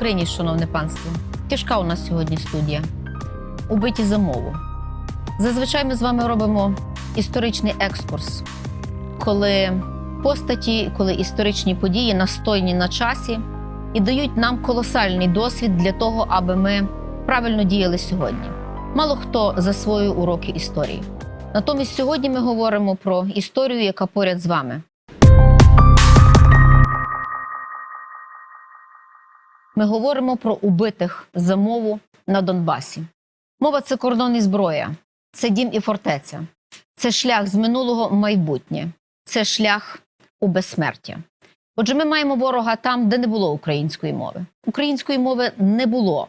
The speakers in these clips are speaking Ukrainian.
Україні, шановне панство. Тяжка у нас сьогодні студія. Убиті за мову. Зазвичай ми з вами робимо історичний екскурс, коли постаті, коли історичні події настойні на часі і дають нам колосальний досвід для того, аби ми правильно діяли сьогодні. Мало хто засвоює уроки історії. Натомість сьогодні ми говоримо про історію, яка поряд з вами. Ми говоримо про убитих за мову на Донбасі. Мова це кордон і зброя, це дім і фортеця, це шлях з минулого в майбутнє, це шлях у безсмертя. Отже, ми маємо ворога там, де не було української мови. Української мови не було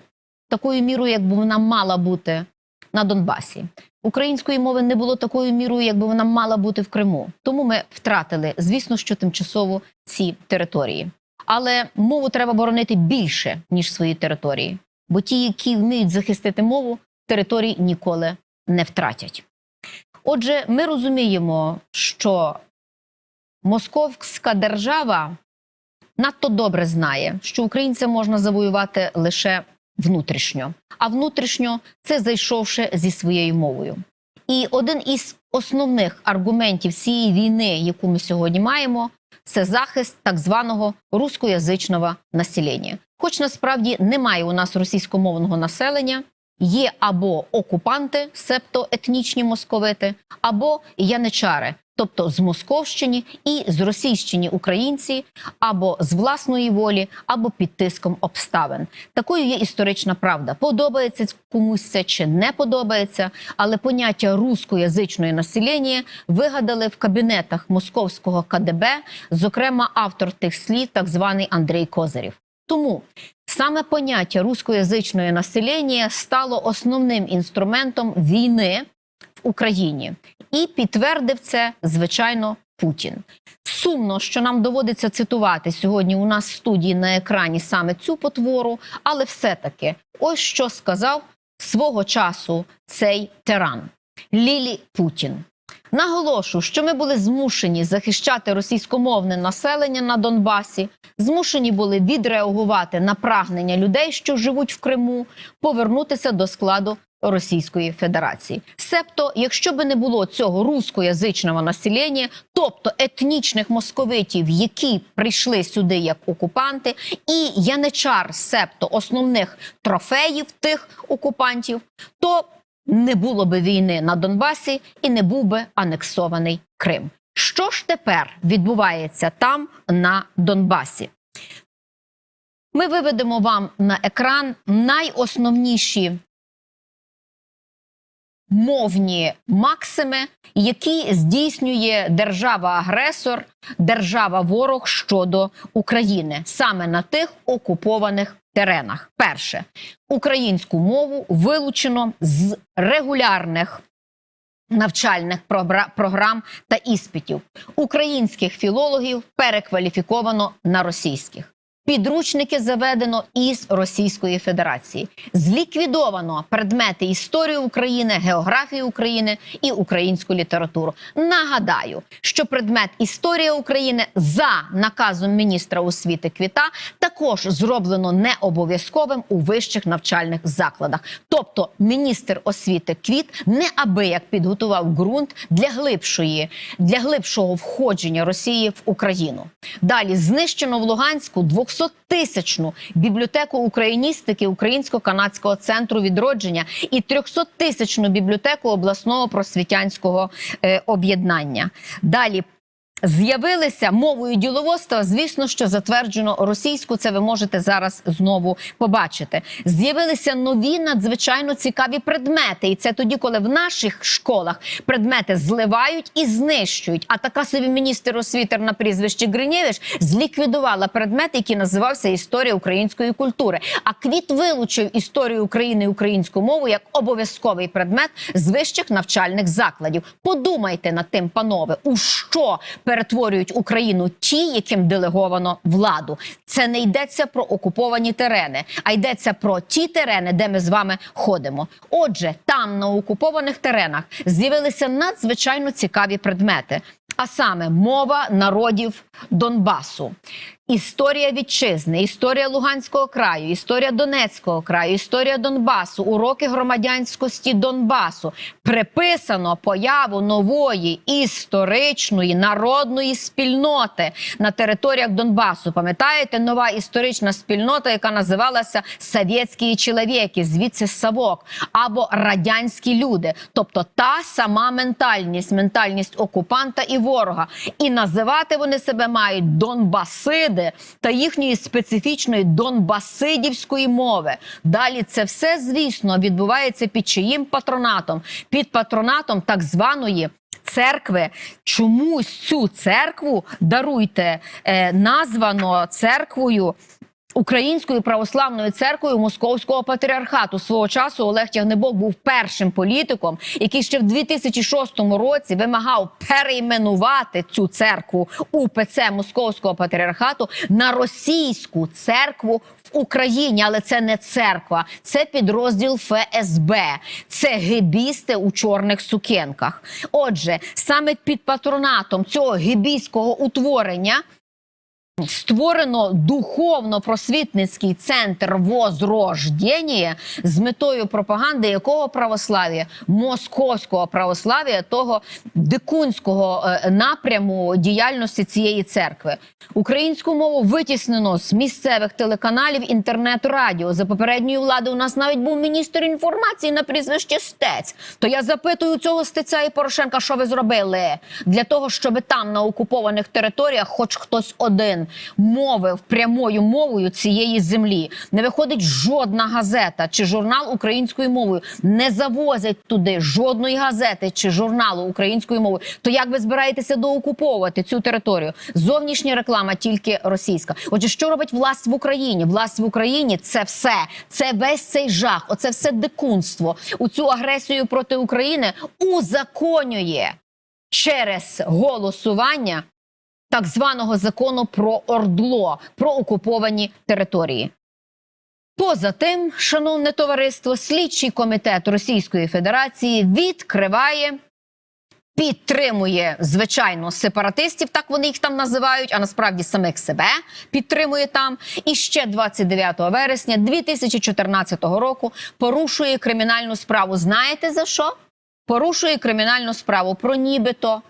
такою мірою, як би вона мала бути на Донбасі. Української мови не було такою мірою, як би вона мала бути в Криму. Тому ми втратили, звісно, що тимчасово ці території. Але мову треба боронити більше, ніж свої території. Бо ті, які вміють захистити мову, територій ніколи не втратять. Отже, ми розуміємо, що московська держава надто добре знає, що українця можна завоювати лише внутрішньо, а внутрішньо це зайшовши зі своєю мовою. І один із основних аргументів цієї війни, яку ми сьогодні маємо, це захист так званого рускоязичного населення. Хоч насправді немає у нас російськомовного населення, є або окупанти, себто етнічні московити, або яничари, тобто з Московщини і з Російщини українці, або з власної волі, або під тиском обставин. Такою є історична правда. Подобається комусь це чи не подобається, але поняття рускоязичної населення вигадали в кабінетах московського КДБ, зокрема автор тих слів, так званий Андрій Козирів. Тому саме поняття рускоязичної населення стало основним інструментом війни Україні, і підтвердив це звичайно Путін. Сумно, що нам доводиться цитувати сьогодні у нас в студії на екрані саме цю потвору, але все-таки ось що сказав свого часу цей тиран Лілі Путін. Наголошу, що ми були змушені захищати російськомовне населення на Донбасі, змушені були відреагувати на прагнення людей, що живуть в Криму, повернутися до складу Російської Федерації. Себто, якщо би не було цього рускоязичного населення, тобто етнічних московитів, які прийшли сюди як окупанти, і яничар, себто основних трофеїв тих окупантів, то не було би війни на Донбасі і не був би анексований Крим. Що ж тепер відбувається там на Донбасі? Ми виведемо вам на екран найосновніші мовні максими, які здійснює держава-агресор, держава-ворог щодо України саме на тих окупованих теренах. Перше українську мову вилучено з регулярних. Навчальних програ- програм та іспитів українських філологів перекваліфіковано на російських. Підручники заведено із Російської Федерації. Зліквідовано предмети історії України, географії України і українську літературу. Нагадаю, що предмет історія України за наказом міністра освіти Квіта також зроблено необов'язковим у вищих навчальних закладах. Тобто, міністр освіти Квіт неабияк підготував ґрунт для глибшої для глибшого входження Росії в Україну. Далі знищено в Луганську 200-тисячну бібліотеку україністики Українсько-канадського центру відродження і 300-тисячну бібліотеку обласного просвітянського е, об'єднання. Далі З'явилися мовою діловодства, звісно, що затверджено російську. Це ви можете зараз знову побачити. З'явилися нові надзвичайно цікаві предмети, і це тоді, коли в наших школах предмети зливають і знищують. А така собі міністр освіти на прізвище Гринєвич зліквідувала предмет, який називався Історія української культури. А квіт вилучив історію України і українську мову як обов'язковий предмет з вищих навчальних закладів. Подумайте над тим, панове, у що перетворюють Україну ті, яким делеговано владу. Це не йдеться про окуповані терени, а йдеться про ті терени, де ми з вами ходимо. Отже, там на окупованих теренах з'явилися надзвичайно цікаві предмети. А саме мова народів Донбасу, Історія вітчизни, історія Луганського краю, історія Донецького краю, історія Донбасу, уроки громадянськості Донбасу приписано появу нової історичної народної спільноти на територіях Донбасу. Пам'ятаєте, нова історична спільнота, яка називалася Совєтські чоловіки, звідси Савок або радянські люди, тобто та сама ментальність, ментальність окупанта і ворога. І називати вони себе мають Донбасиди та їхньої специфічної донбасидівської мови. Далі це все, звісно, відбувається під чиїм патронатом? Під патронатом так званої. Церкви чомусь цю церкву даруйте е, названо церквою Українською православною церквою Московського патріархату свого часу Олег Тягнебок був першим політиком, який ще в 2006 році вимагав перейменувати цю церкву УПЦ Московського патріархату на російську церкву в Україні. Але це не церква, це підрозділ ФСБ, це гебісти у чорних сукенках. Отже, саме під патронатом цього гебійського утворення. Створено духовно-просвітницький центр возрождення з метою пропаганди якого православ'я московського православ'я, того дикунського е, напряму діяльності цієї церкви. Українську мову витіснено з місцевих телеканалів, інтернет-радіо. За попередньої влади у нас навіть був міністр інформації на прізвище Стець. То я запитую цього стеця і Порошенка, що ви зробили для того, щоб там на окупованих територіях, хоч хтось один мовив прямою мовою цієї землі. Не виходить жодна газета чи журнал українською мовою. Не завозять туди жодної газети чи журналу українською мовою. То як ви збираєтеся доокуповувати цю територію? Зовнішня реклама тільки російська. Отже, що робить власть в Україні? Власть в Україні це все. Це весь цей жах. Оце все дикунство. У цю агресію проти України узаконює через голосування так званого закону про ордло, про окуповані території. Поза тим, шановне товариство, слідчий комітет Російської Федерації відкриває, підтримує звичайно сепаратистів, так вони їх там називають, а насправді самих себе підтримує там. І ще 29 вересня 2014 року порушує кримінальну справу. Знаєте за що? Порушує кримінальну справу про нібито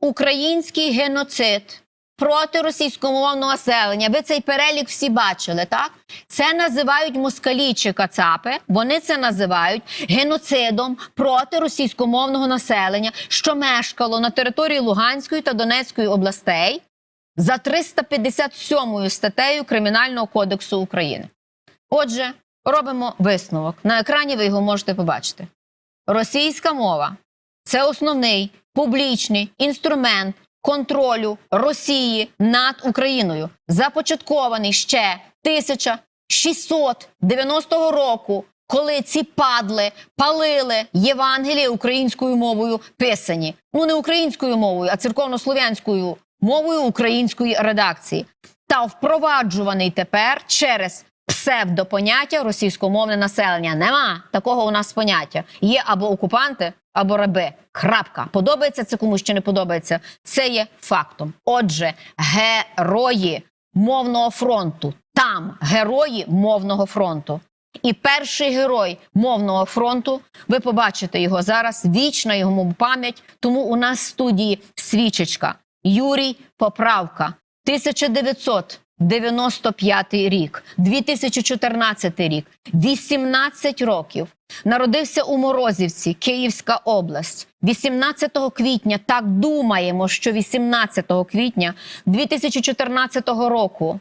український геноцид проти російськомовного населення. Ви цей перелік всі бачили, так? Це називають москалі чи кацапи. Вони це називають геноцидом проти російськомовного населення, що мешкало на території Луганської та Донецької областей за 357 статтею Кримінального кодексу України. Отже, робимо висновок. На екрані ви його можете побачити. Російська мова це основний публічний інструмент контролю Росії над Україною, започаткований ще 1690 року, коли ці падли палили Євангеліє українською мовою писані. Ну не українською мовою, а церковно-слов'янською мовою української редакції, та впроваджуваний тепер через псевдопоняття російськомовне населення. Нема такого у нас поняття. Є або окупанти, або раби. Крапка. Подобається це комусь чи не подобається. Це є фактом. Отже, герої мовного фронту. Там герої мовного фронту. І перший герой мовного фронту, ви побачите його зараз. Вічна йому пам'ять. Тому у нас в студії свічечка Юрій Поправка, 1995 рік, 2014 рік, 18 років. Народився у Морозівці, Київська область. 18 квітня, так думаємо, що 18 квітня 2014 року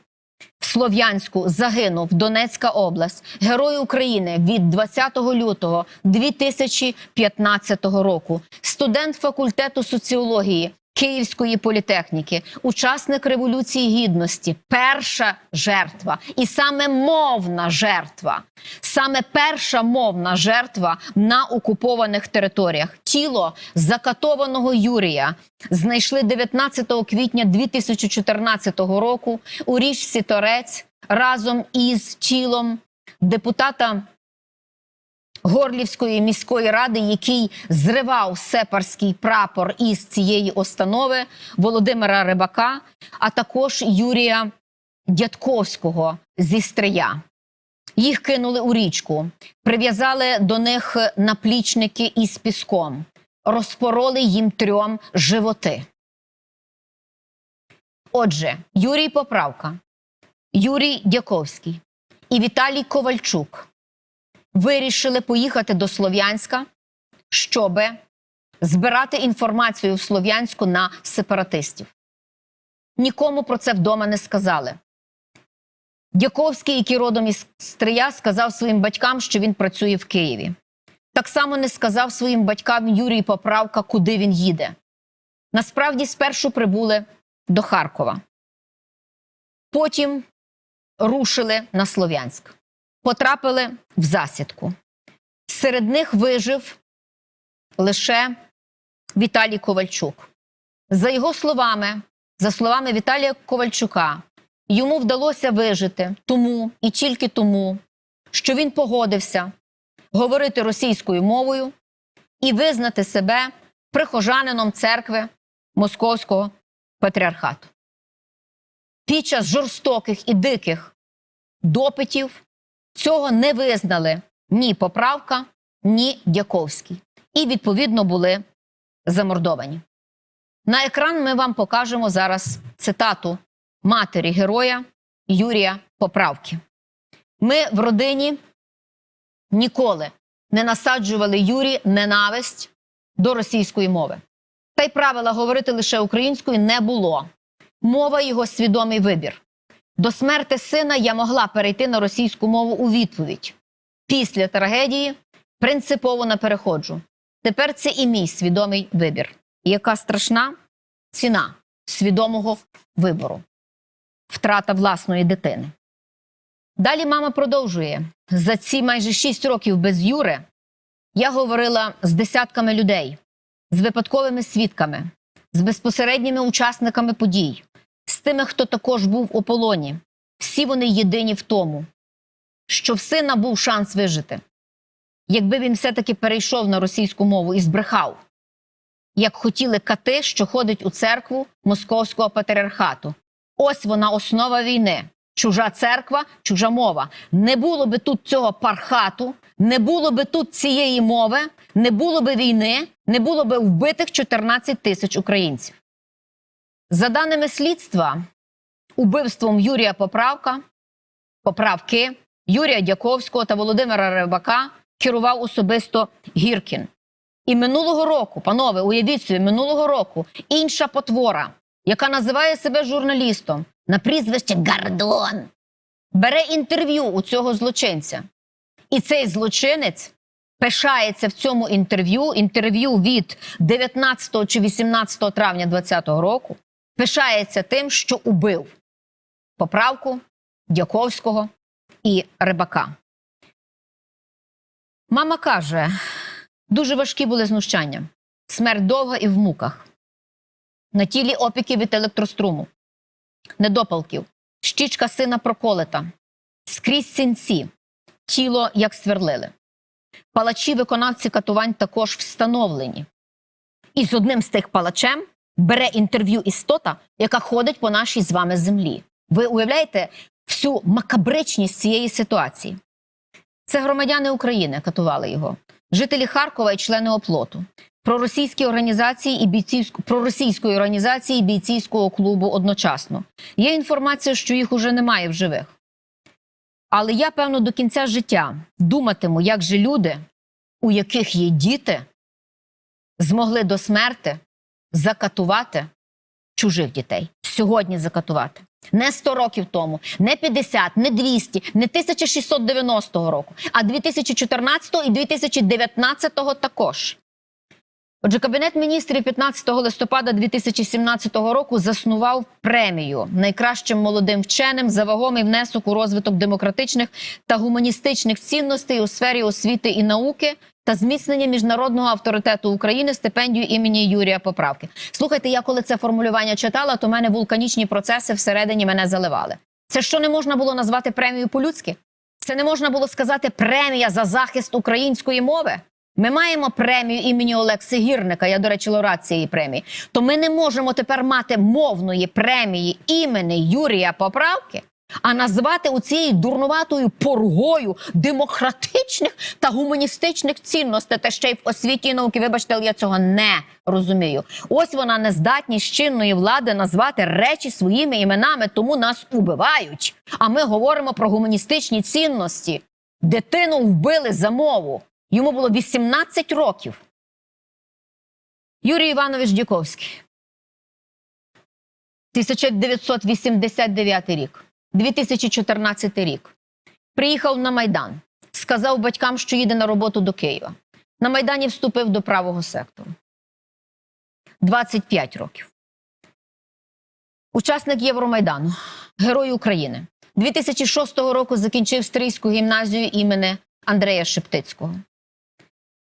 в Слов'янську загинув Донецька область, герой України від 20 лютого 2015 року, студент факультету соціології Київської політехніки, учасник революції гідності, перша жертва, і саме мовна жертва, саме перша мовна жертва на окупованих територіях. Тіло закатованого Юрія знайшли 19 квітня 2014 року у річці Торець разом із тілом депутата Горлівської міської ради, який зривав сепарський прапор із цієї установи Володимира Рибака, а також Юрія Дядковського зі Стрия. Їх кинули у річку, прив'язали до них наплічники із піском, розпороли їм трьом животи. Отже, Юрій Поправка, Юрій Дяковський і Віталій Ковальчук вирішили поїхати до Слов'янська, щоб збирати інформацію в Слов'янську на сепаратистів. Нікому про це вдома не сказали. Дяковський, який родом із Стрия, сказав своїм батькам, що він працює в Києві. Так само не сказав своїм батькам Юрій Поправка, куди він їде. Насправді, спершу прибули до Харкова. Потім рушили на Слов'янськ, потрапили в засідку. Серед них вижив лише Віталій Ковальчук. За його словами, за словами Віталія Ковальчука, йому вдалося вижити тому і тільки тому, що він погодився говорити російською мовою і визнати себе прихожанином церкви Московського патріархату. Під час жорстоких і диких допитів цього не визнали ні Поправка, ні Дяковський. І, відповідно, були замордовані. На екран ми вам покажемо зараз цитату матері героя Юрія Поправки. Ми в родині ніколи не насаджували Юрі ненависть до російської мови. Та й правила говорити лише українською не було. Мова його свідомий вибір. До смерти сина я могла перейти на російську мову у відповідь. Після трагедії принципово не переходжу. Тепер це і мій свідомий вибір. Яка страшна ціна свідомого вибору, втрата власної дитини. Далі мама продовжує: за ці майже 6 років без Юри я говорила з десятками людей, з випадковими свідками, з безпосередніми учасниками подій, з тими, хто також був у полоні. Всі вони єдині в тому, що в сина був шанс вижити, якби він все-таки перейшов на російську мову і збрехав, як хотіли кати, що ходить у церкву московського патріархату. Ось вона основа війни. Чужа церква, чужа мова. Не було би тут цього пархату, не було би тут цієї мови, не було би війни, не було би вбитих 14 тисяч українців. За даними слідства, убивством Юрія Поправка, Поправки, Юрія Дяковського та Володимира Рибака керував особисто Гіркін. І минулого року, панове, уявіть собі, минулого року інша потвора, яка називає себе журналістом на прізвище Гардон, бере інтерв'ю у цього злочинця. І цей злочинець пишається в цьому інтерв'ю, інтерв'ю від 19 чи 18 травня 2020 року, пишається тим, що убив поправку Дяковського і Рибака. Мама каже: дуже важкі були знущання, смерть довга і в муках. На тілі опіки від електроструму, недопалків, щічка сина проколита, скрізь синці, тіло як сверлили. Палачі виконавці катувань також встановлені. І з одним з тих палачем бере інтерв'ю істота, яка ходить по нашій з вами землі. Ви уявляєте всю макабричність цієї ситуації? Це громадяни України катували його, жителі Харкова і члени оплоту, проросійські організації і бійцівську проросійської організації і бійцівського клубу одночасно. Є інформація, що їх уже немає в живих. Але я, певно, до кінця життя думатиму, як же люди, у яких є діти, змогли до смерти закатувати чужих дітей. Сьогодні закатувати. Не 100 років тому, не 50, не 200, не 1690 року, а 2014 і 2019 також. Отже, Кабінет міністрів 15 листопада 2017 року заснував премію найкращим молодим вченим за вагомий внесок у розвиток демократичних та гуманістичних цінностей у сфері освіти і науки та зміцнення міжнародного авторитету України стипендію імені Юрія Поправки. Слухайте, я коли це формулювання читала, то в мене вулканічні процеси всередині мене заливали. Це що не можна було назвати премією по-людськи? Це не можна було сказати премія за захист української мови. Ми маємо премію імені Олекси Гірника. Я, до речі, лауреат цієї премії. То ми не можемо тепер мати мовної премії імені Юрія Поправки. А назвати у цією дурнуватою поргою демократичних та гуманістичних цінностей, та ще й в освіті і науки. Вибачте, але я цього не розумію. Ось вона нездатність чинної влади назвати речі своїми іменами, тому нас убивають. А ми говоримо про гуманістичні цінності. Дитину вбили за мову. Йому було 18 років. Юрій Іванович Дюковський. 1989 рік, 2014 рік. Приїхав на Майдан. Сказав батькам, що їде на роботу до Києва. На Майдані вступив до правого сектору. 25 років. Учасник Євромайдану, Герой України. 2006 року закінчив Стрийську гімназію імені Андрея Шептицького.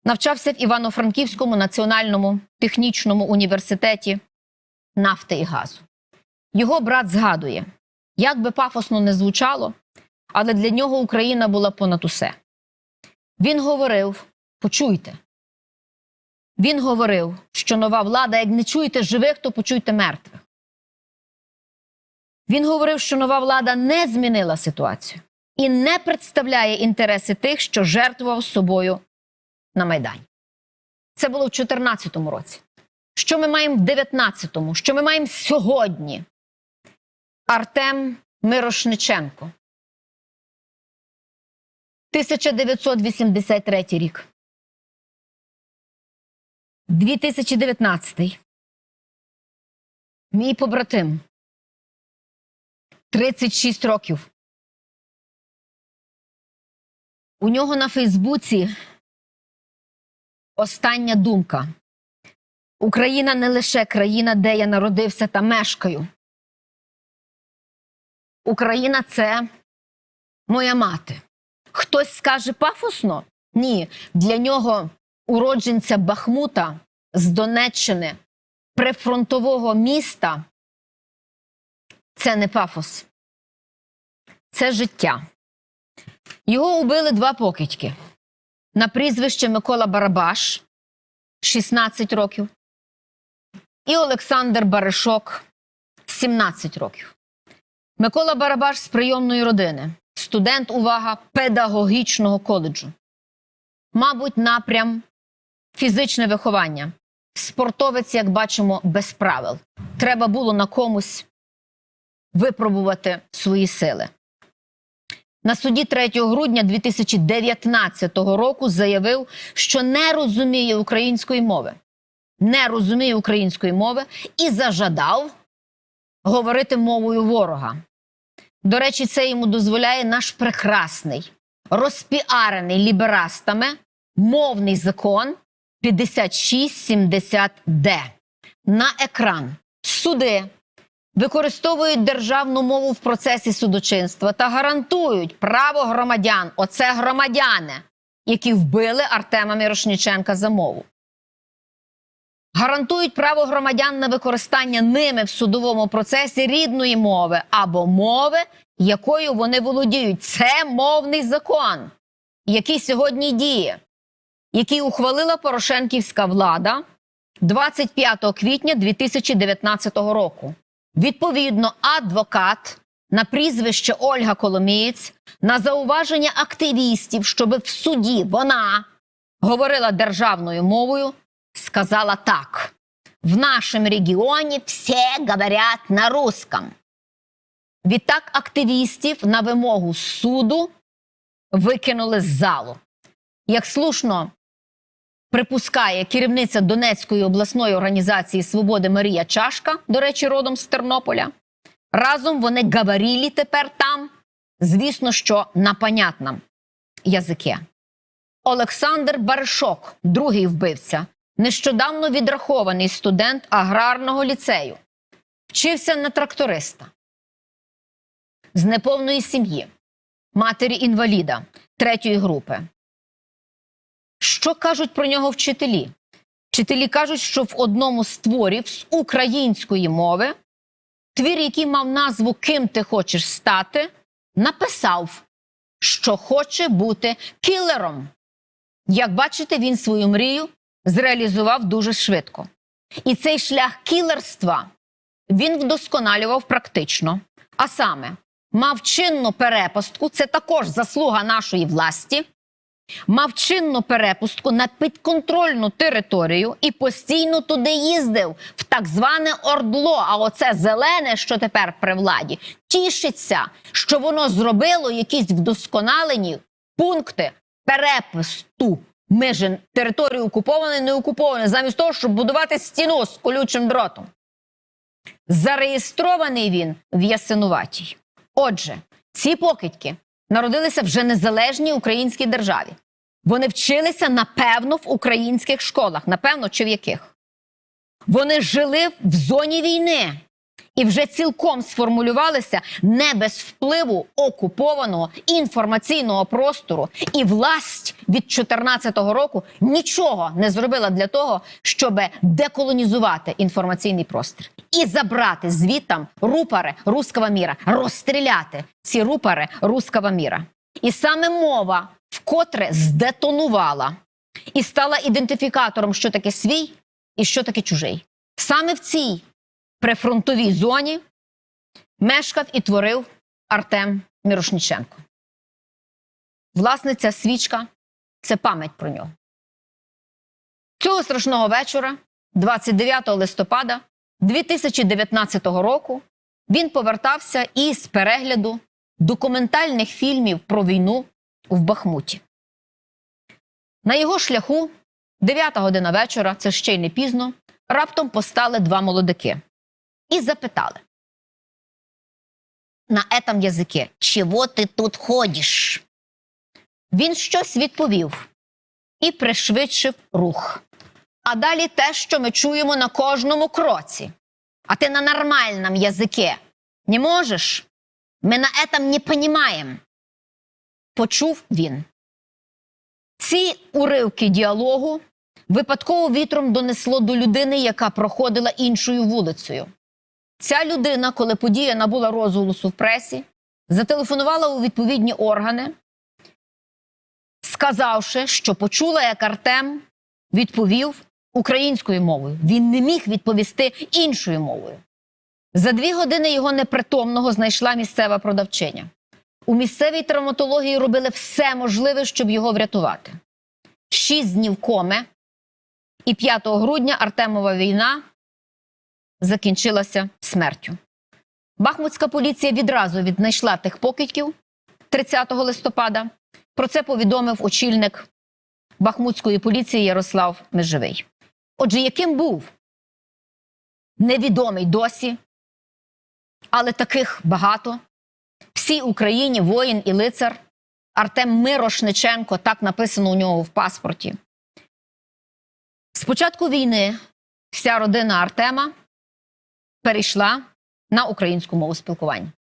Навчався в Івано-Франківському національному технічному університеті нафти і газу. Його брат згадує, як би пафосно не звучало, але для нього Україна була понад усе. Він говорив: почуйте. Він говорив, що нова влада, як не чуєте живих, то почуйте мертвих. Він говорив, що нова влада не змінила ситуацію і не представляє інтереси тих, що жертвував собою на Майдані. Це було в 2014 році. Що ми маємо в 2019-му? Що ми маємо сьогодні? Артем Мирошниченко. 1983 рік. 2019. Мій побратим. 36 років. У нього на Фейсбуці остання думка. Україна не лише країна, де я народився та мешкаю. Україна це моя мати. Хтось скаже пафосно? Ні. Для нього уродженця Бахмута з Донеччини, прифронтового міста. Це не пафос. Це життя. Його убили два покидьки. На прізвище Микола Барабаш, 16 років, і Олександр Баришок, 17 років. Микола Барабаш з прийомної родини, студент, увага, педагогічного коледжу. Мабуть, напрям фізичне виховання. Спортовець, як бачимо, без правил. Треба було на комусь випробувати свої сили. На суді 3 грудня 2019 року заявив, що не розуміє української мови, не розуміє української мови і зажадав говорити мовою ворога. До речі, це йому дозволяє наш прекрасний, розпіарений ліберастами мовний закон 5670Д. На екран суди використовують державну мову в процесі судочинства та гарантують право громадян, оце громадяни, які вбили Артема Мірошніченка за мову. Гарантують право громадян на використання ними в судовому процесі рідної мови або мови, якою вони володіють. Це мовний закон, який сьогодні діє, який ухвалила Порошенківська влада 25 квітня 2019 року. Відповідно, адвокат на прізвище Ольга Коломієць на зауваження активістів, щоб в суді вона говорила державною мовою, сказала так: в нашому регіоні всі говорять на русском. Відтак активістів на вимогу суду викинули з залу. Як слушно припускає керівниця Донецької обласної організації Свободи Марія Чашка, до речі, родом з Тернополя. Разом вони говорили тепер там, звісно, що на понятном язикі. Олександр Баришок, другий вбивця, нещодавно відрахований студент аграрного ліцею, вчився на тракториста з неповної сім'ї, матері інваліда третьої групи. Що кажуть про нього вчителі? Вчителі кажуть, що в одному з творів з української мови твір, який мав назву Ким ти хочеш стати, написав, що хоче бути кілером. Як бачите, він свою мрію зреалізував дуже швидко. І цей шлях кілерства він вдосконалював практично. А саме, мав чинну перепустку, це також заслуга нашої власті. Мав чинну перепустку на підконтрольну територію і постійно туди їздив в так зване ордло. А оце зелене, що тепер при владі, тішиться, що воно зробило якісь вдосконалені пункти перепусту межі території окупованої, не окупованої, замість того, щоб будувати стіну з колючим дротом. Зареєстрований він в Ясинуватій. Отже, ці покидьки народилися вже незалежній українській державі. Вони вчилися, напевно, в українських школах, напевно, чи в яких. Вони жили в зоні війни і вже цілком сформулювалися не без впливу окупованого інформаційного простору. І власть від 2014 року нічого не зробила для того, щоб деколонізувати інформаційний простір і забрати звітам рупори руского міра, розстріляти ці рупори руского міра. І саме мова вкотре здетонувала і стала ідентифікатором, що таке свій і що таке чужий. Саме в цій прифронтовій зоні мешкав і творив Артем Мірошниченко. Власне, ця свічка це пам'ять про нього. Цього страшного вечора, 29 листопада 2019 року, він повертався із перегляду документальних фільмів про війну в Бахмуті. На його шляху, 9 година вечора, це ще й не пізно, раптом постали два молодики і запитали на етам язикі, чого ти тут ходиш? Він щось відповів і пришвидшив рух. А далі те, що ми чуємо на кожному кроці. А ти на нормальному язикі не можеш? Ми на этом не понімаємо. Почув він. Ці уривки діалогу випадково вітром донесло до людини, яка проходила іншою вулицею. Ця людина, коли подія набула розголосу в пресі, зателефонувала у відповідні органи, сказавши, що почула, як Артем відповів українською мовою. Він не міг відповісти іншою мовою. За дві години його непритомного знайшла місцева продавчиня. У місцевій травматології робили все можливе, щоб його врятувати. Шість днів коми, і 5 грудня Артемова війна закінчилася смертю. Бахмутська поліція відразу віднайшла тих покидьків 30 листопада. Про це повідомив очільник Бахмутської поліції Ярослав Межевий. Отже, яким був невідомий досі, але таких багато. Всій Україні воїн і лицар Артем Мирошниченко, так написано у нього в паспорті. З початку війни вся родина Артема перейшла на українську мову спілкування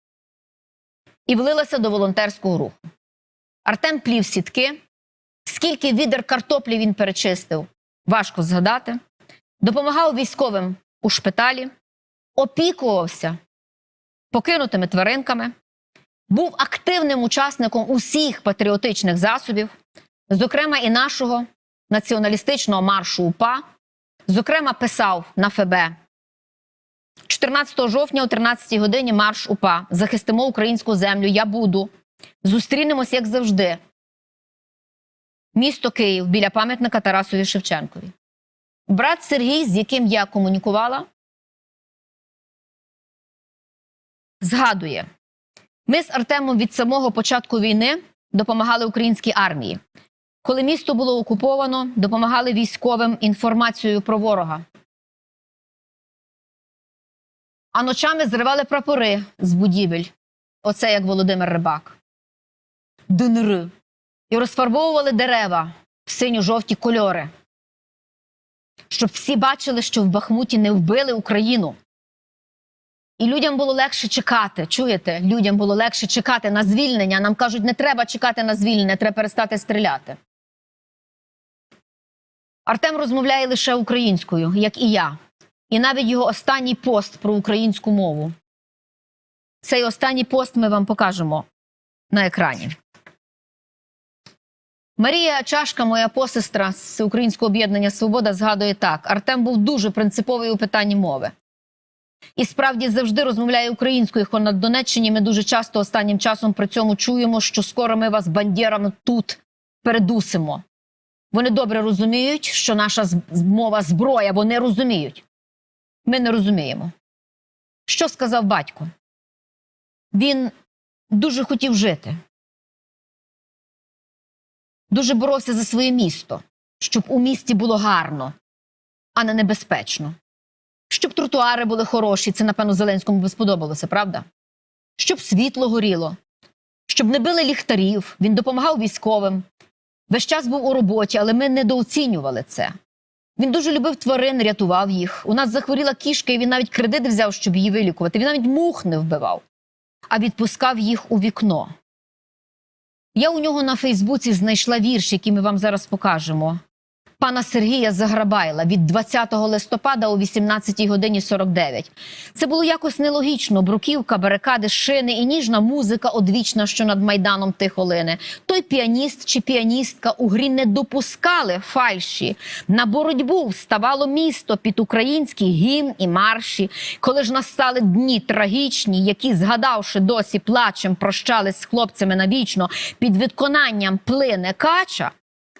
і влилася до волонтерського руху. Артем плів сітки. Скільки відер картоплі він перечистив, важко згадати. Допомагав військовим у шпиталі, опікувався покинутими тваринками, був активним учасником усіх патріотичних засобів, зокрема і нашого націоналістичного маршу УПА, зокрема, писав на ФБ 14 жовтня о 13 годині марш УПА. Захистимо українську землю. Я буду. Зустрінемось, як завжди. Місто Київ біля пам'ятника Тарасові Шевченкові. Брат Сергій, з яким я комунікувала, згадує: ми з Артемом від самого початку війни допомагали українській армії. Коли місто було окуповано, допомагали військовим інформацією про ворога. А ночами зривали прапори з будівель. Оце як Володимир Рибак. ДНР. І розфарбовували дерева в синьо-жовті кольори. Щоб всі бачили, що в Бахмуті не вбили Україну. І людям було легше чекати. Чуєте? Людям було легше чекати на звільнення. Нам кажуть, не треба чекати на звільнення, треба перестати стріляти. Артем розмовляє лише українською, як і я. І навіть його останній пост про українську мову. Цей останній пост ми вам покажемо на екрані. Марія Чашка, моя посестра з Українського об'єднання Свобода, згадує так: Артем був дуже принциповий у питанні мови. і справді завжди розмовляє українською. Хо на Донеччині ми дуже часто останнім часом при цьому чуємо, що скоро ми вас бандєрами тут передусимо. Вони добре розуміють, що наша мова зброя, вони розуміють. Ми не розуміємо. Що сказав батько? Він дуже хотів жити. Дуже боровся за своє місто, щоб у місті було гарно, а не небезпечно. Щоб тротуари були хороші, це, напевно, Зеленському би сподобалося, правда? Щоб світло горіло, щоб не били ліхтарів, він допомагав військовим. Весь час був у роботі, але ми недооцінювали це. Він дуже любив тварин, рятував їх. У нас захворіла кішка, і він навіть кредит взяв, щоб її вилікувати. Він навіть мух не вбивав, а відпускав їх у вікно. Я у нього на Фейсбуці знайшла вірш, який ми вам зараз покажемо. Пана Сергія Заграбайла від 20 листопада о 18 годині 49. Це було якось нелогічно. Бруківка, барикади, шини і ніжна музика одвічна, що над майданом тихо лине. Той піаніст чи піаністка у грі не допускали фальші. На боротьбу вставало місто під український гімн і марші. Коли ж настали дні трагічні, які, згадавши досі плачем, прощались з хлопцями навічно, під виконанням плине кача.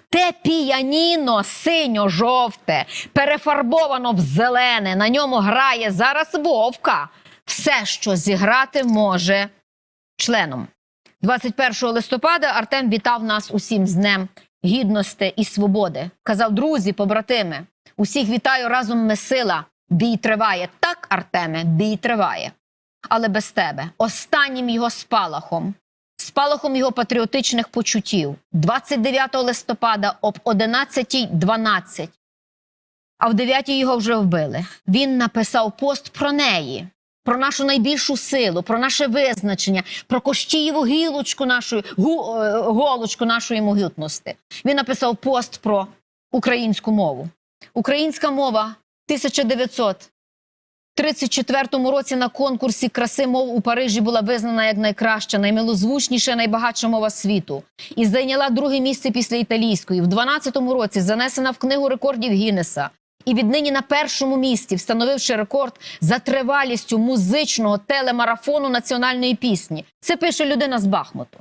Те піаніно синьо-жовте, перефарбовано в зелене. На ньому грає зараз вовка. Все, що зіграти може членом. 21 листопада Артем вітав нас усім з Днем Гідності і Свободи. Казав, друзі, побратими, усіх вітаю разом ми сила. Бій триває. Так, Артеме, бій триває. Але без тебе. Останнім його спалахом спалахом його патріотичних почуттів 29 листопада об 11.12. А в 9 його вже вбили. Він написав пост про неї, про нашу найбільшу силу, про наше визначення, про Кощієву гілочку нашої гу, е, голочку нашої могутності. Він написав пост про українську мову. Українська мова 1900 34-му році на конкурсі краси мов у Парижі була визнана як найкраща, наймилозвучніша, найбагатша мова світу і зайняла друге місце після італійської. В 12-му році занесена в книгу рекордів Гіннеса. І віднині на першому місці, встановивши рекорд за тривалістю музичного телемарафону національної пісні. Це пише людина з Бахмуту.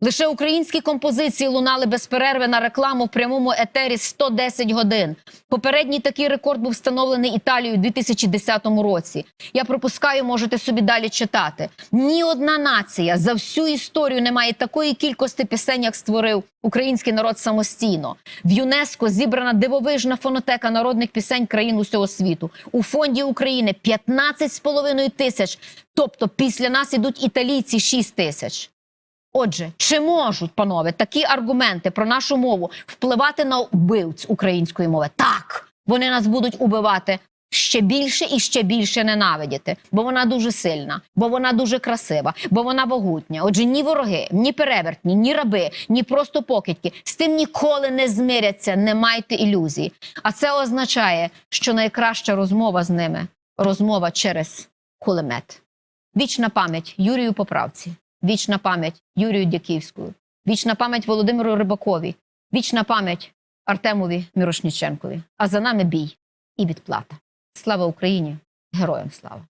Лише українські композиції лунали без перерви на рекламу в прямому етері 110 годин. Попередній такий рекорд був встановлений Італією у 2010 році. Я пропускаю, можете собі далі читати. Ні одна нація за всю історію не має такої кількості пісень, як створив український народ самостійно. В ЮНЕСКО зібрана дивовижна фонотека народних пісень країн усього світу. У фонді України 15,5 тисяч. Тобто після нас ідуть італійці 6 тисяч. Отже, чи можуть, панове, такі аргументи про нашу мову впливати на вбивць української мови? Так, вони нас будуть убивати ще більше і ще більше ненавидіти, бо вона дуже сильна, бо вона дуже красива, бо вона могутня. Отже, ні вороги, ні перевертні, ні раби, ні просто покидьки з тим ніколи не змиряться. Не майте ілюзій. А це означає, що найкраща розмова з ними розмова через кулемет. Вічна пам'ять Юрію Поправці. Вічна пам'ять Юрію Дяківському, вічна пам'ять Володимиру Рибакові, вічна пам'ять Артемові Мірошніченкові. А за нами бій і відплата. Слава Україні! Героям слава!